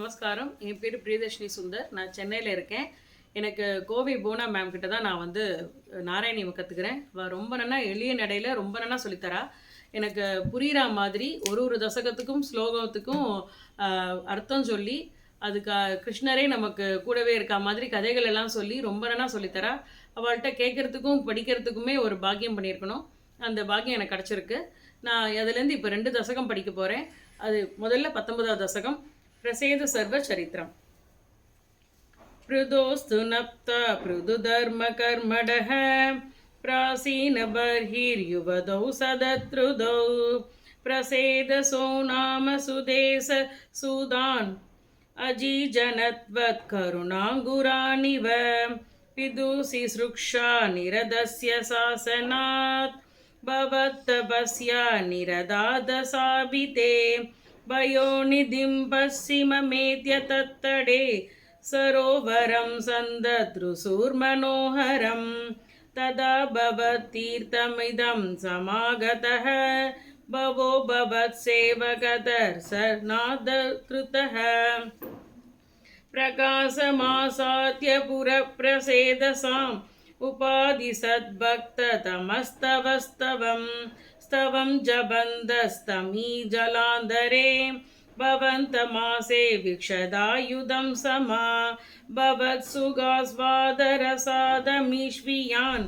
நமஸ்காரம். என் பேர் பிரியதர்ஷினி சுந்தர். நான் சென்னையில் இருக்கேன். எனக்கு கோவை போனா மேம் கிட்ட தான் நான் வந்து நாராயணி கற்றுக்கிறேன் அவள் ரொம்ப நன்னா எளிய நடையில் ரொம்ப நன்னா சொல்லித்தரா. எனக்கு புரிகிற மாதிரி ஒரு ஒரு தசகத்துக்கும் ஸ்லோகத்துக்கும் அர்த்தம் சொல்லி அதுக்கு கிருஷ்ணரே நமக்கு கூடவே இருக்க மாதிரி கதைகள் எல்லாம் சொல்லி ரொம்ப நன்னா சொல்லித்தரா. அவள்கிட்ட கேட்குறதுக்கும் படிக்கிறதுக்குமே ஒரு பாக்கியம் பண்ணியிருக்கணும். அந்த பாக்கியம் எனக்கு கிடச்சிருக்கு. நான் அதுலேருந்து இப்போ ரெண்டு தசகம் படிக்க போகிறேன் அது முதல்ல பத்தொன்பதாவது தசகம் ప్రసేదు సర్వచరిత్రం पृदोस्तु नप्ता पृदुधर्मकर्मडः प्रासीनबर्हिर्युवदौ सदत्रुदौ। प्रसेदसो नाम सुदेश, सुदान् अजीजनत्वत्करुणाङ्गुरानिव विदुषि सृक्षा निरदस्य शासनात्। भवत्तपस्या निरदादसाभिते भयोनिधिं पश्चिममेत्य तत्तडे सरोवरं सन्ददृशूर्मनोहरं तदा भवत्तीर्थमिदं समागतः। भवो भवत्सेवकदर्शनादकृतः। प्रकाशमासाद्य पुरप्रसेदसाम् उपाधिसद्भक्ततमस्तवस्तवं स्तवं जबन्धस्तमी जलान्तरे। भवन्तमासे विक्षदायुधं समा। भवत्सुगास्वादरसादमीष्वियान्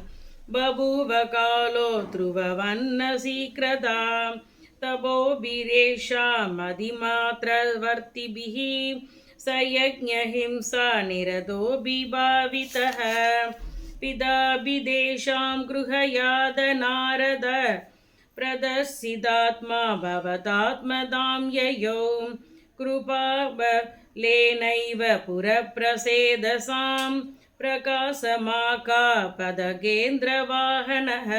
बभूव कालो ध्रुववन्नसीकृता तपोभिरेषामधिमात्रवर्तिभिः स यज्ञहिंसा निरतो विभावितः। पिताभिदेशां गृहयादनारद प्रदर्शितात्मा भवतात्मदां ययौ कृपाबलेनैव पुरप्रसेदसां प्रकाशमाकापदगेन्द्रवाहनः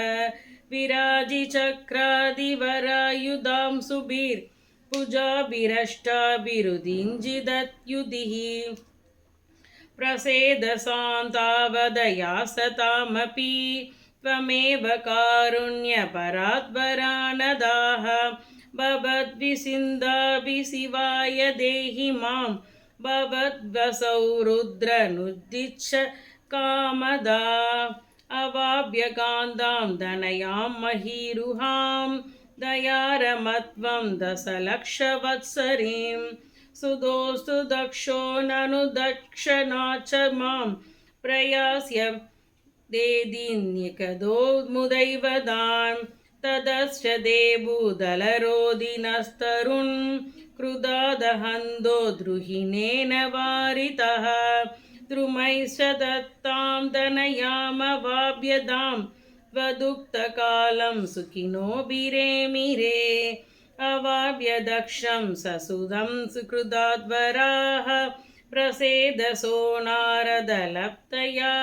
विराजिचक्रादिवरायुधां सुबीर्। भुजाभिरष्टाभिरुदिञ्जिदत्युदिः प्रसेदसान्तावदयासतामपि। त्वमेव कारुण्यपरात्परानदाः भवद्विसिन्दाभिशिवाय देहि मां भवद्वसौ रुद्रनुद्दिच्छ कामदा अवाभ्यकान्तां दनयां महीरुहां दयारमत्वं दशलक्षवत्सरीं सुदोस्तु दक्षो ननु दक्षना च मां प्रयास्य देदिन्यकदो मुदैवदान् तदश्च देबुदलरोदिनस्तरुन् क्रुदादहन्दो द्रुहिणेन वारितः द्रुमैश्च दत्तां दनयामवाभ्यदां त्वदुक्तकालं सुखिनोभिरेमिरे अवाभ्यदक्षं ससुदं सुकृदाद्वराः। प्रसेदसो नारदलप्तया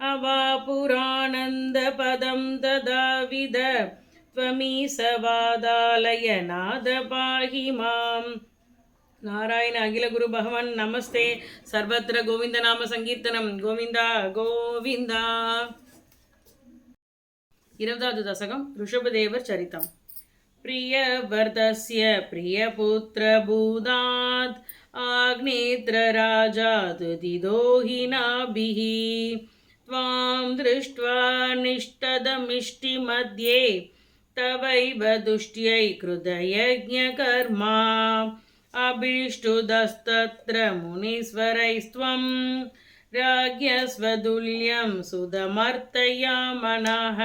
अवा पुरानन्दपदं ददाविद त्वमीसवादालय नाद पाहि माम् నారాయణ అఖిల గురు భగవన్ నమస్తే సర్వత్ర గోవింద నామ సంకీర్తనం గోవింద గోవింద ఇరవదావదు దశకం ఋషభదేవర్ చరితం ప్రియవర్ధస్య ప్రియపుత్రభూదాత్ ఆగ్నేత్ర రాజా దుదిదోహినాభిః त्वां दृष्ट्वा निष्टदमिष्टिमध्ये तवैव दुष्ट्यै कृतयज्ञकर्मा। अभीष्टुदस्तत्र मुनीश्वरैस्त्वं राज्ञस्वदुल्यं सुधमर्तयामनः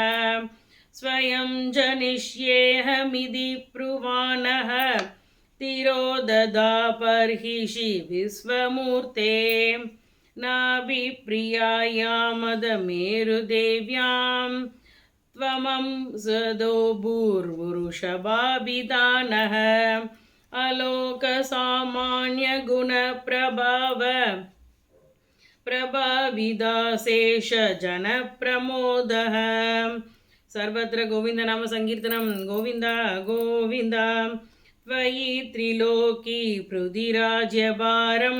स्वयं जनिष्येऽहमिति ब्रुवाणः तिरोददापर्हिषि विश्वमूर्ते। नाभिप्रियायामदमेरुदेव्यां त्वमं सदो भूर्वृषभाभिधानः अलोकसामान्यगुणप्रभाव प्रभाविदाशेष जनप्रमोदः सर्वत्र गोविन्दनाम सङ्कीर्तनं गोविन्द गोविन्द। त्वयि त्रिलोकी पृथिराज्यभारं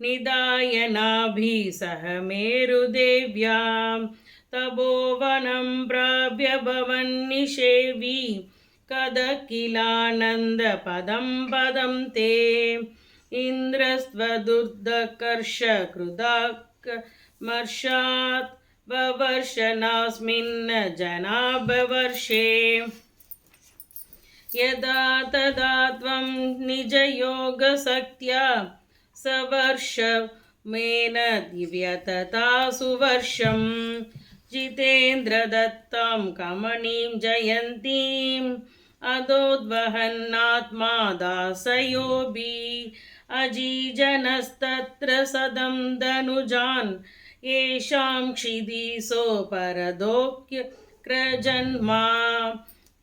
निधाय नाभिः सह मेरुदेव्यां तपोवनं प्राप्य भवन्निषेवि कद पदं ते। इन्द्रस्त्वदुर्दकर्ष कृदाकमर्षात् ववर्षनास्मिन् जनाभवर्षे। यदा तदा त्वं निजयोगशक्त्या सवर्षमेन दिव्यतता सुवर्षं जितेन्द्रदत्तां कमणीं जयन्तीम्। अदोद्वहन्नात्मा दासयोबि अजीजनस्तत्र सदं धनुजान्। येषां क्षिदिसो परदोक्यक्रजन्मा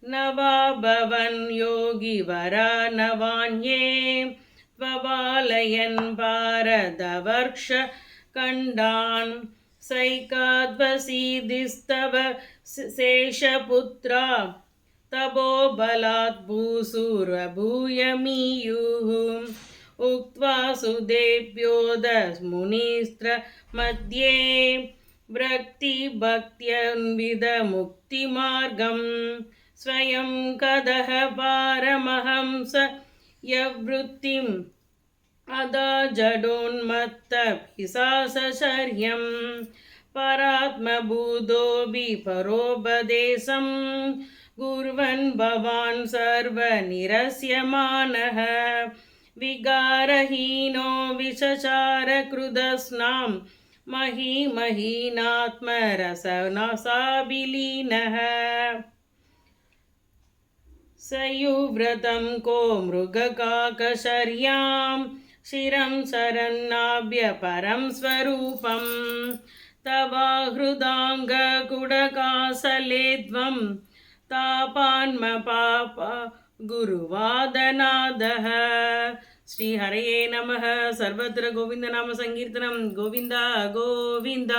नवा भवन् योगिवरा नवान्ये। त्वबालयन् भारदवर्ष खण्डान् सैकाद्वसीदिस्तव शेषपुत्रा तपोबलात् भूसुरभूयमीयुः उक्त्वा सुदेभ्योदमुनिस्त्र मध्ये भक्तिभक्त्यन्विदमुक्तिमार्गं स्वयं कदः पारमहंस यवृत्तिम् अदा जडोन्मत्तपिशासचर्यं परात्मभूतोऽपि परोपदेशं कुर्वन् भवान् सर्वनिरस्यमानः विगारहीनो विचचारकृदस्नां महीमहीनात्मरसनसाभिलीनः सयुव्रतं को मृगकाकशर्यां शिरं शरन्नाभ्यपरं स्वरूपं तवाहृदाङ्गकुडकासले त्वं तापान्मपाप गुरुवादनादः। श्रीहरये नमः। सर्वत्र गोविन्दनामसङ्कीर्तनं गोविन्द गोविन्द।